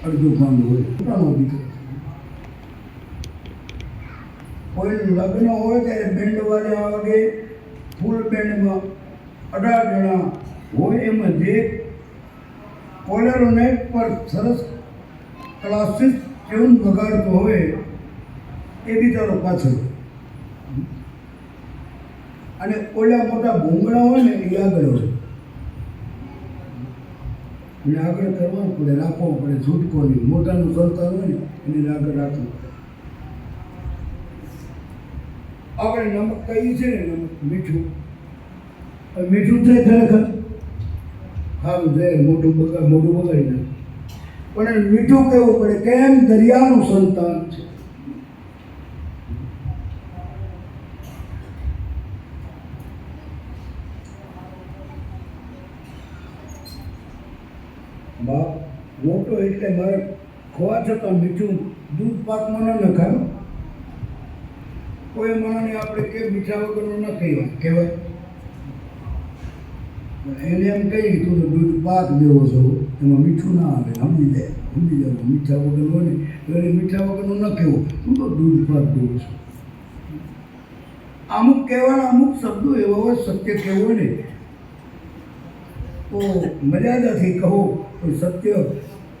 અડધું ભાંગ હોય પોતાનો દીકરો કોઈ લગ્ન હોય ત્યારે બેન્ડ વાળા વાગે ફૂલ બેન્ડમાં અઢાર જણા હોય એમાં જે કોલેરો નેટ પર સરસ ક્લાસિસ ટ્યુન વગાડતો હોય એ બિચારો પાછળ અને ઓલા મોટા ભૂંગળા હોય ને એ આગળ હોય એને આગળ કરવાનું પડે, રાખવો પડે છૂટકો નહીં. મોટાનું સંતાન હોય ને, એને આગળ રાખવું. આપણે નમક કહીએ છીએ ને, નમક મીઠું. મીઠું છે ખરેખર? સારું છે મોટું બગાડ મોટું બગાડી નાખે. પણ મીઠું કહેવું પડે? કેમ દરિયાનું સંતાન છે? મોટો એટલે મારે ખોવા છતાં મીઠું દૂધ પાકમાં ન નખાય. કોઈ માણસને આપણે કે મીઠા વગરનું ન કહેવાય કહેવાય. એને એમ કહી દીધું તું દૂધ પાક જેવો છો, એમાં મીઠું ના આવે સમજી જાય સમજી જાય મીઠા વગર હોય ને, તો એને મીઠા વગરનું ન કહેવું. તું તો દૂધ પાક જેવો છો. અમુક કહેવાના અમુક શબ્દો એવા હોય, સત્ય કહેવો ને. તો મર્યાદાથી કહો તો સત્ય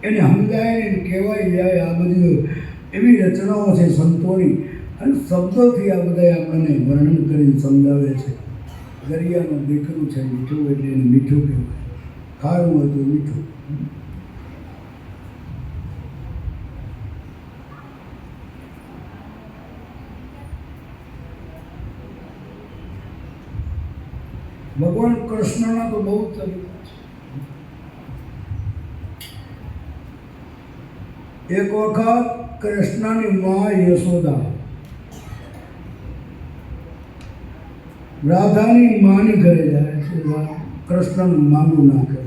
એને સમજાય ને કહેવાય જાય આ બધી એવી રચનાઓ છે સંતોની. અને શબ્દોથી આ બધા આપણને વર્ણન કરીને સમજાવે છે. દરિયાનું દીકરું છે, મીઠું એટલે એને મીઠું કહેવાય. ખારું હતું મીઠું. ભગવાન કૃષ્ણના તો બહુ તરીકા છે એક વખત કૃષ્ણની મા યશોદા રાધાની માની ઘરે જાય છે કૃષ્ણનું માનું ના કરે.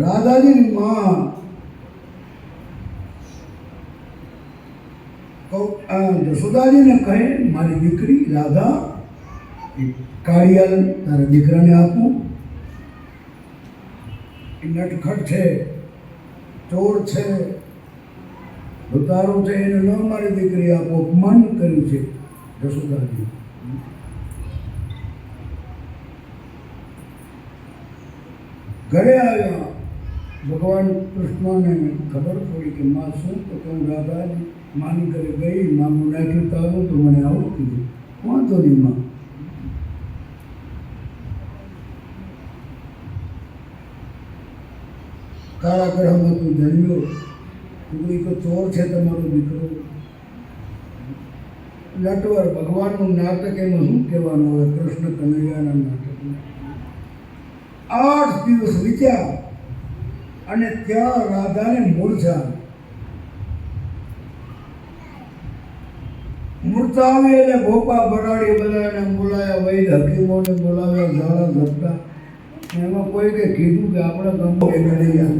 રાધાજીની માં યશોદાજીને કહે, મારી દીકરી રાધા એ કાળિયાલ તારા દીકરાને આપું એ નટખટ છે ચોર છે ઉતારો છે એને ન મારી દીકરી આપો અપમાન કર્યું છે જશોદાજી ઘરે આવ્યા ભગવાન કૃષ્ણને ખબર પડી કે માં શું તો કહું રાધાજી માની ઘરે ગઈ માનું નાખ્યું તો આવું તો મને આવું કીધું વાંધો નહીં માં કાળા ગ્રહમાં તું જન્મ્યો તું તો ચોર છે તમારો દીકરો. નટવર ભગવાનનું નાટક એમાં શું કહેવાનું હવે કૃષ્ણ કનૈયાના નાટકમાં. આઠ દિવસ વિચાર અને ત્યાં રાધાને મૂર્છા. મૂર્છા આવી એટલે ભોપા ભરાડી, બધાને બોલાયા, વૈદ હકીમોને બોલાવ્યા ઝાડા ઝપટા. એમાં કોઈ કંઈ કીધું કે આપણે ગમો એ કનૈયા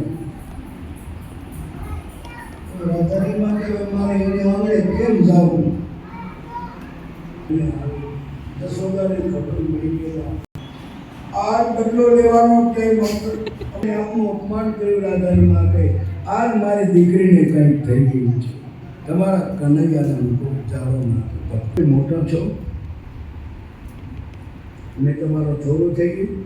રાધાજી માટે મારે એને કેમ જાવું? જશોદાને ખબર પડી આજ બદલો લેવાનો ટાઈમ હતો અને આપનું અપમાન કર્યું રાધાની માટે આજ મારી દીકરીને કંઈક થઈ ગયું છે. તમારા કનૈયાના લોકો ચારો નથી મોટા છો? મેં તમારો છોરો થઈ ગયો.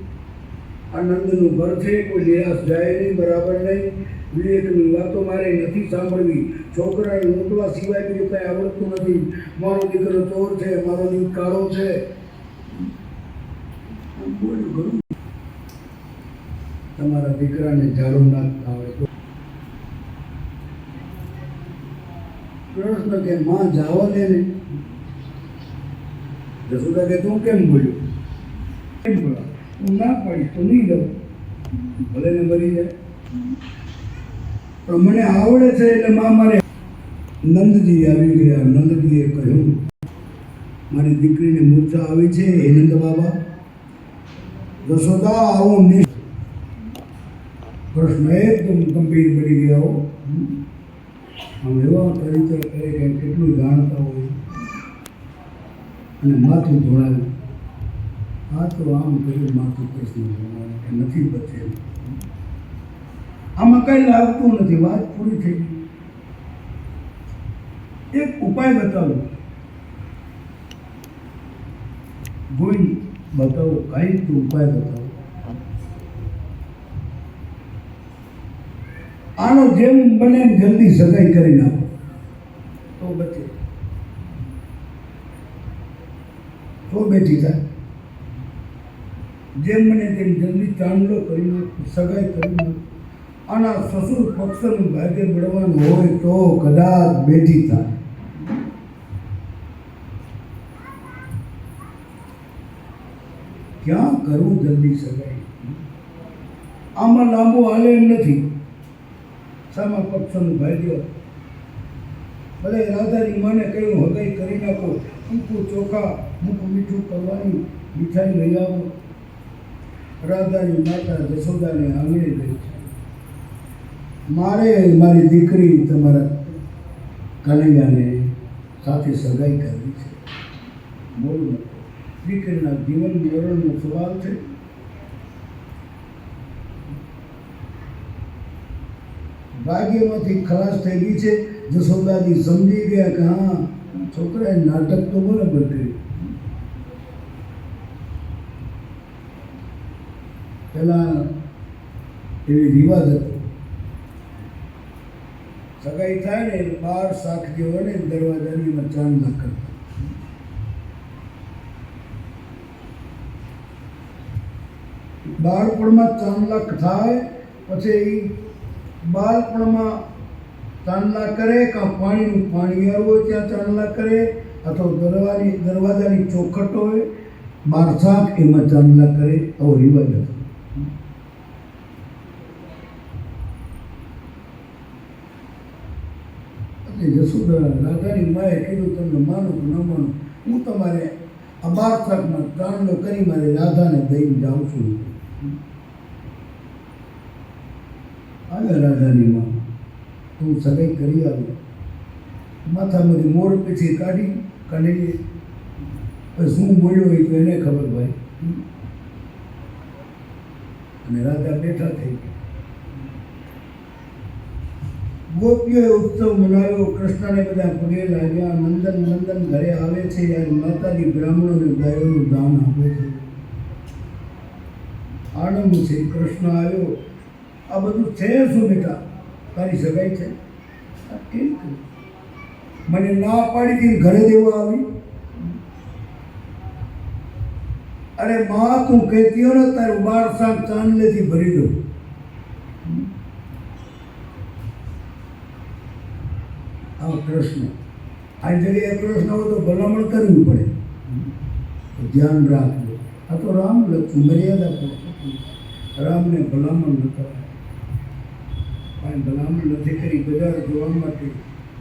આનંદનું ઘર છે, કોઈ નિરાશ જાય નહીં, બરાબર નહીં. વિવેકની વાતો મારે નથી સાંભળવી. છોકરાને લૂંટવા સિવાય બીજું કાંઈ આવડતું નથી. મારો દીકરો ચોર છે, મારો દીક કાળો છે. તમારા દીકરાને ઝાડુ નાખતા આવે તો. કૃષ્ણ કે માં જાઓ દે ને જસુદા કે તું કેમ બોલ્યો? કેમ બોલા ના પાડીશ તો નહીં જવું ભલે ને મરી જાય. પણ મને આવડે છે એટલે મા મારે નંદજી આવી ગયા. નંદજીએ કહ્યું, મારી દીકરીને મૂર્છા આવી છે એ નંદ બાબા. જશોદા, આવું પ્રશ્ન કૃષ્ણ એકદમ ગંભીર બની ગયા આમ એવા ચરિત્ર કરે કે કેટલું જાણતા હોય. અને માથું ધોળાવ્યું હા, તો આમ કર્યું માથું કૃષ્ણ નથી બચેલું આમાં કઈ લાગતું નથી, વાત પૂરી થઈ એક ઉપાય બતાવો. કોઈ બતાવો, કઈ તો ઉપાય બતાવો? આનો જેમ બને એમ જલ્દી સગાઈ કરી નાખો. તો બચે. તો બેઠી થાય જેમ મને તેમ જલ્દી ચાંદલો કરી સગાઈ કરી આના સસુર પક્ષનું ભાગ્ય મળવાનું હોય તો કદાચ બેઠી થાય. ક્યાં કરવું જલ્દી સગાઈ? આમાં લાંબુ હાલે એમ નથી. સામા પક્ષનું ભાગ્ય. ભલે રાધાની માને કહ્યું, હગાઈ કરી નાખો કંકુ ચોખા, મૂકું મીઠું કરવાની, મીઠાઈ લઈ આવો. રાધાની માતા જશોદાને આંગણે ગઈ મારે મારી દીકરી તમારા કનૈયાને સાથે સગાઈ કરવી છે. બોલું દીકરીના જીવન મરણનો સવાલ છે. ભાગ્યમાંથી ખલાસ થઈ ગઈ છે. જશોદાજી સમજી ગયા કે હા, છોકરાએ નાટક તો બરાબર કર્યું. પહેલા એવી રિવાજ હતો. સગાઈ થાય ને બાર જે હોય ને દરવાજાની એમાં ચાંદ ના કરતા બાળપણમાં ચાંદલાક થાય, પછી બાળપણમાં ચાંદલા કરે, કાં પાણીનું પાણી આવ્યું હોય ત્યાં ચાંદલા કરે, અથવા દરવાની દરવાજાની ચોખટ હોય બારસાક એમાં ચાંદલા કરે, આવો રિવાજ હતો. જસોદા રાધાની માએ કીધું, તમને માનું કે ન માનું, હું તમારે આ બારસાકમાં ચાંદલો કરી મારે રાધાને દઈને જાઉં છું. આવ્યા રાધાની માં. હું સગાઈ કરી આવ્યો માથામાંથી મોર પછી કાઢી કાઢી શું બોલ્યો હોય તો એને ખબર ભાઈ અને રાધા બેઠા થઈ ગોપીઓએ ઉત્સવ મનાવ્યો. કૃષ્ણને બધા પગે લાગ્યા. નંદન નંદન ઘરે આવે છે. ત્યારે માતાજી બ્રાહ્મણોને ગાયોનું દાન આપે છે. આનંદ છે. કૃષ્ણ આવ્યો. આ બધું છે શું બેટા? તારી સગાઈ છે? મને ના પાડી ઘરે દેવા આવી? અરે બા તું કહેતી હો ને, તારું બાર શાક ચાંદલેથી ભરી દઉં. આ કૃષ્ણ આ જગ્યાએ કૃષ્ણ હોય તો ભલામણ કરવી પડે. ધ્યાન રાખજો. આ તો રામ લખ્યું મર્યાદા. રામને ભલામણ ન કાંઈ ભલામણ નથી કરી. બજાર જોવા માટે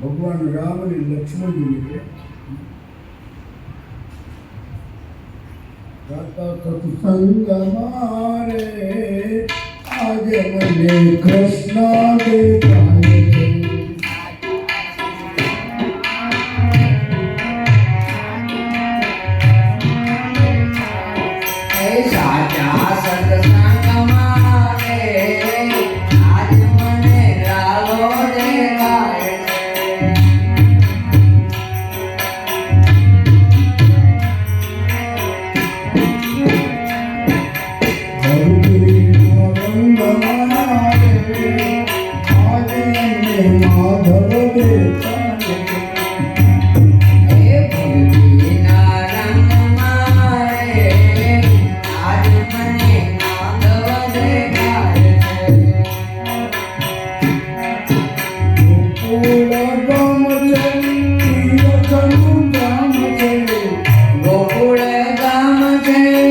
ભગવાન રામ અને લક્ષ્મણજી નીકળ્યા. સત્સંગ મારે આજે મને કૃષ્ણ દેખાય છે સાચા સત્સંગમાં ગામ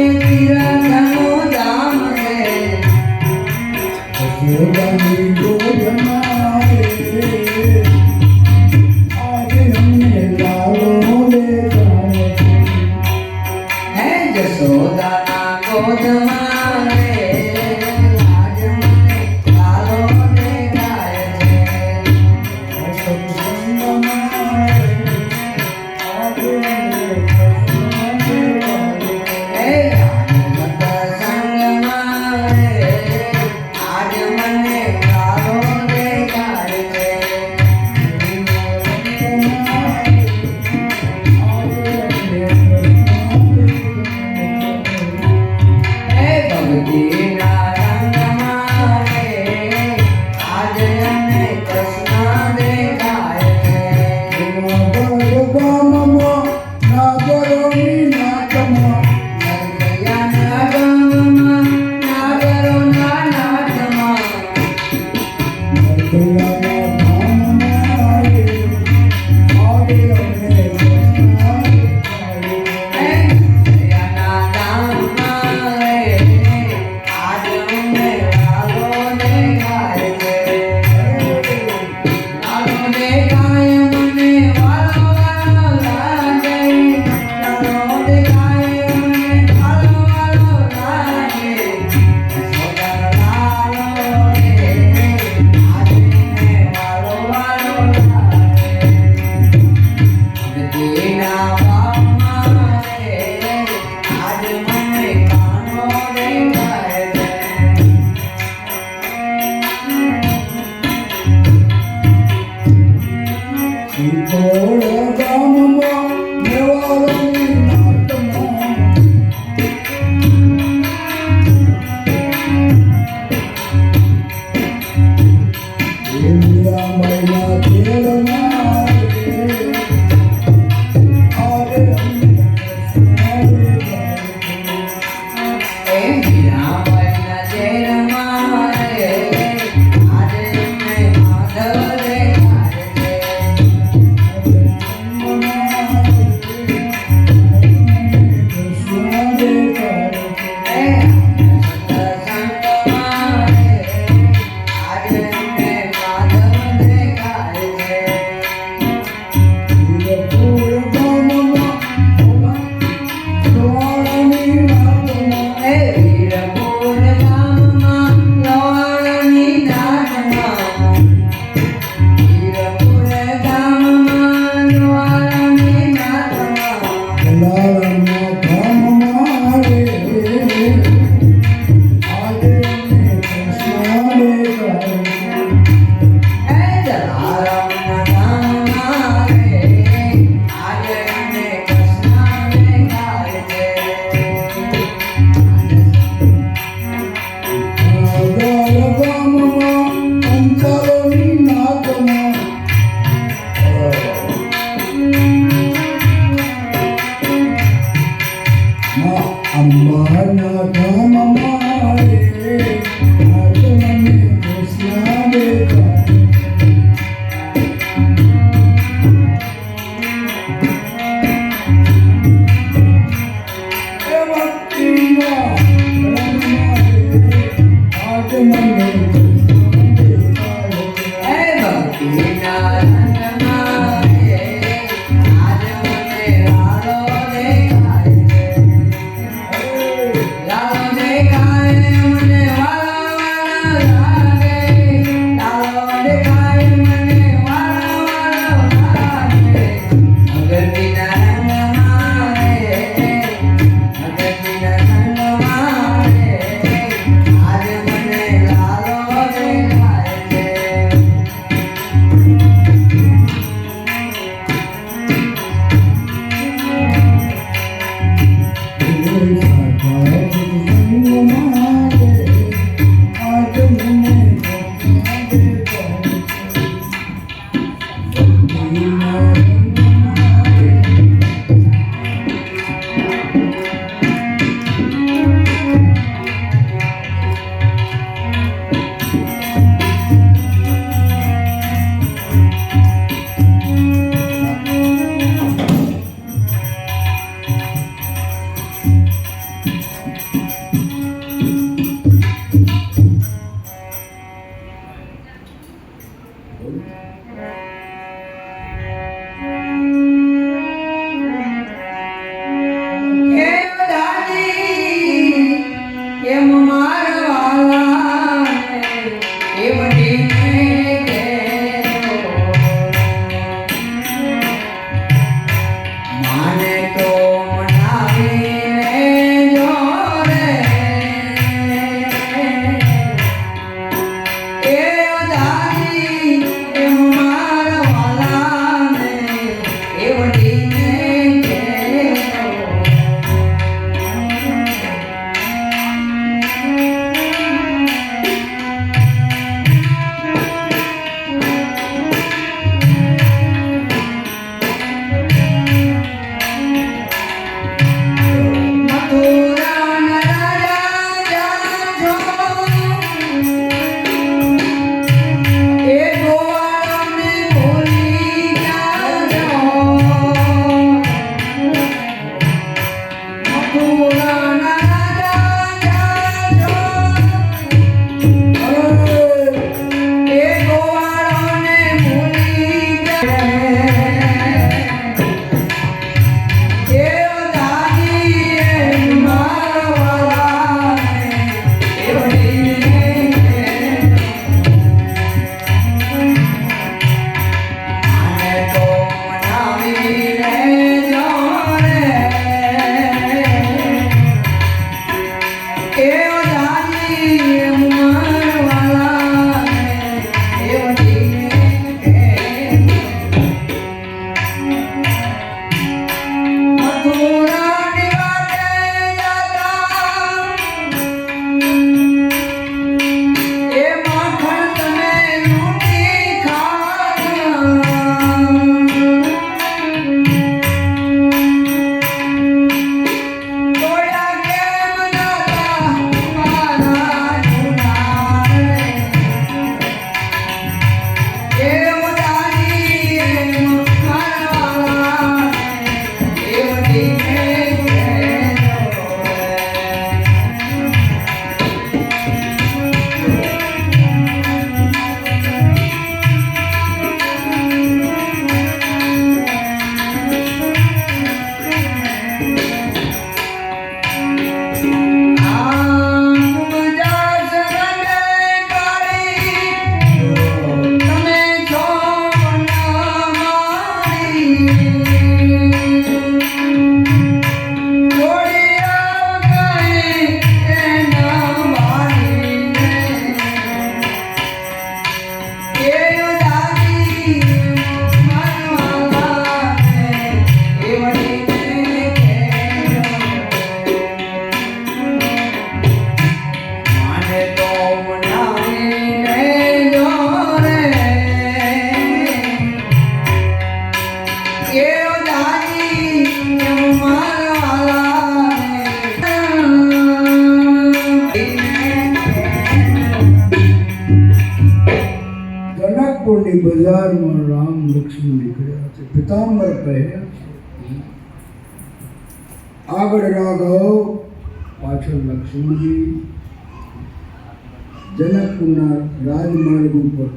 જનકપુરના રાજમાર્ગ ઉપર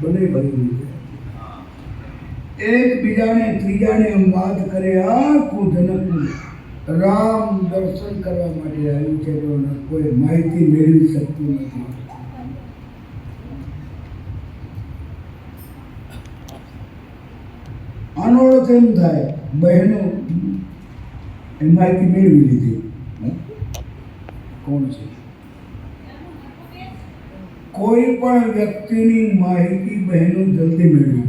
બને ભરી એક એકબીજાને ત્રીજાને એમ વાત કરે આખું જનકપુર રામ દર્શન કરવા માટે આવ્યું છે, પણ કોઈ માહિતી મેળવી શકતું નથી. આનોળો કેમ થાય, બહેનો એ માહિતી મેળવી લીધી. કોણ છે? કોઈ પણ વ્યક્તિની માહિતી બહેનો જલ્દી મેળવી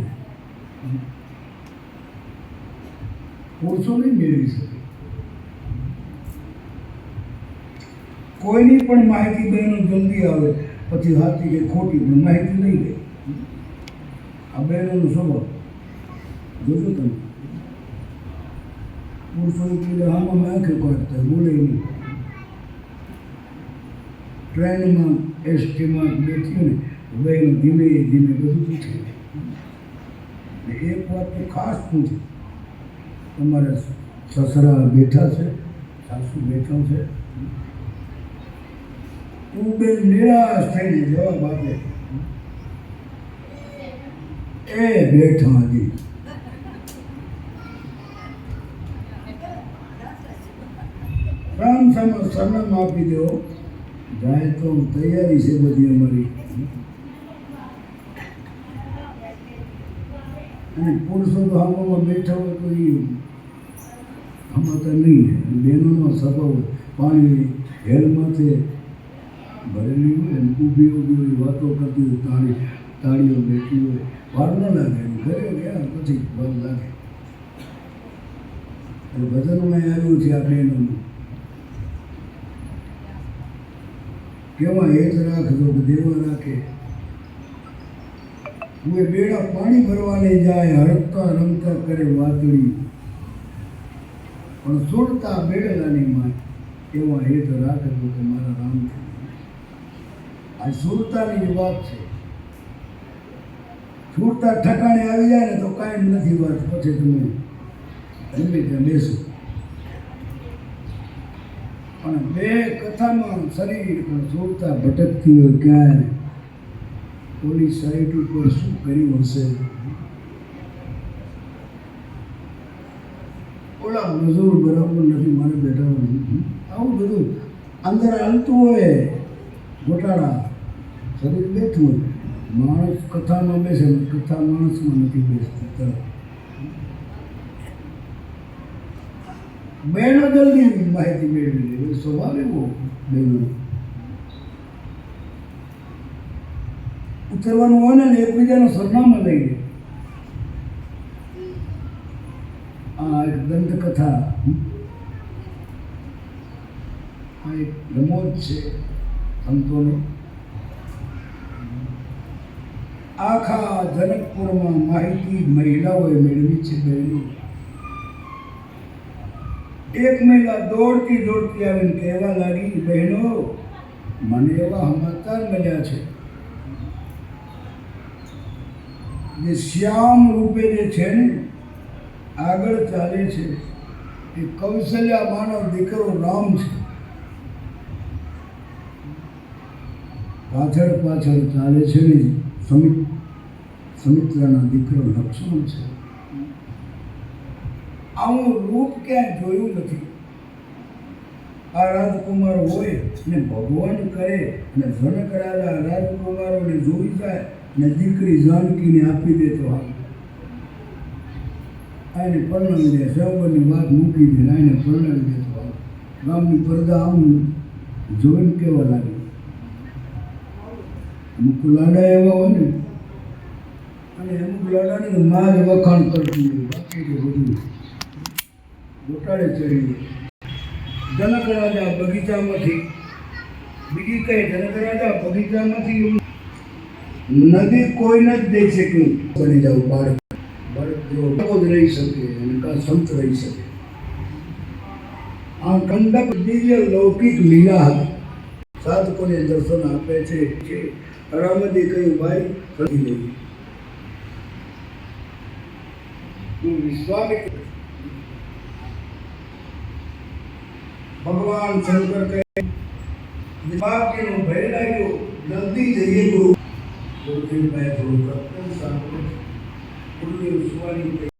પુરુષો નહીં મેળવી શકે. કોઈની પણ માહિતી બહેનો જલ્દી આવે, પછી સાચી કે ખોટી માહિતી નહીં લે. આ બહેનોનો સ્વભાવ. જોજો તમે. પુરુષો પેલા આમાં આંખે કાઢતા બોલે નહીં. ટ્રેનમાં એસટીમાં બેઠી ને ધીમે ધીમે બધું પૂછે એક વાત ખાસ પૂછે. તમારા સસરા બેઠા છે, સાસુ બેઠા છે. તું બેન નિરાશ થઈને જવાબ આપે. એ બેઠા હતી રામ સામે સરનામ આપી દો. જાય તો તૈયારી છે બધી અમારી. અને પુરુષો તો હામાં બેઠા હોય તો એ હમતા નહીં બહેનોનો સ્વભાવ પાણી હેલમાંથી ભરેલી હોય અને ઊભી ઊભી હોય, વાતો કરતી હોય, તાળી, તાળીઓ બેઠી હોય. વાર ન લાગે ઘરે ગયા પછી વાર લાગે. એટલે ભજનમાં આવ્યું છે આ બહેનોનું. કેવા હેત રાખજો કે દેવા રાખે. હું એ બેડા પાણી ભરવાને જાય, હરકતા રમતા કરે વાતળી પણ છોડતા બેડલાની માં એવા હેત રાખજો કે મારા રામ આ સુરતાની જ વાત છે. સુરતા ઠકાણે આવી જાય ને તો કાંઈ નથી વાત. પછી તમે ગમે ત્યાં બેસો. પણ બે કથામાં શરીર પણ જોતા ભટકતી હોય ક્યાંય કોની સાઈડ ઉપર શું કર્યું હશે? ઓલા મજૂર બરાબર નથી મારે બેઠા. આવું બધું અંદર હાલતું હોય ગોટાળા. શરીર બેઠું હોય. માણસ કથામાં બેસે કથા માણસમાં નથી બેસતી. તરત બહેનો જલ્દી માહિતી મેળવી લે. સ્વભાવ એવો બહેનો ઉતરવાનું હોય ને, એકબીજાનું સરનામું લઈ લે. આ એક દંતકથા. આ એક રમોજ છે સંતોનો. આખા જનકપુરમાં માહિતી મહિલાઓએ મેળવી છે બહેનો એક મહિલા દોડતી દોડતી આવીને કહેવા લાગી, બહેનો, મને એવા સમાચાર મળ્યા છે જે શ્યામ રૂપે જે છે ને, આગળ ચાલે છે. એ કૌશલ્યા માનો દીકરો રામ છે. પાછળ પાછળ ચાલે છે ને, સમિત, સમિત્રાના દીકરો લક્ષ્મણ છે. આવું રૂપ ક્યાંય જોયું નથી. આ રાજકુમાર હોય ને ભગવાન કરે ને જન કરાયેલા રાજકુમારોને જોઈ જાય ને દીકરી જાનકીને આપી દે તો આને પરણાવી દે સૌની વાત મૂકી દે આને પરણાવી દે તો ગામની પડદા આમ જોઈને કેવા લાગે? અમુક લાડા એવા હોય ને, અને અમુક લાડાને માં વખાણ કરતી હોય, બાકી બધું. ગોટાળે ચડી જનક રાજા બગીચામાંથી, બીજી કઈ જનક રાજા બગીચામાંથી નદી કોઈને જ દઈ શક્યું બની જાવ બાળક. બાળક જ રહી શકે અને કાં સંત રહી શકે. આ કંડક દિવ્ય લૌકિક લીલા હતી સાધકોને દર્શન આપે છે કે રામજી કહ્યું ભાઈ ફરી લઈ હું વિશ્વામિત્ર ભગવાન શંકર કહે દિમાગીનો ભય લાગ્યો જલ્દી જઈએ ગુરુ ગુરુદેવભાઈ થોડું પ્રકરણ સાંભળો ગુરુદેવ સુવાની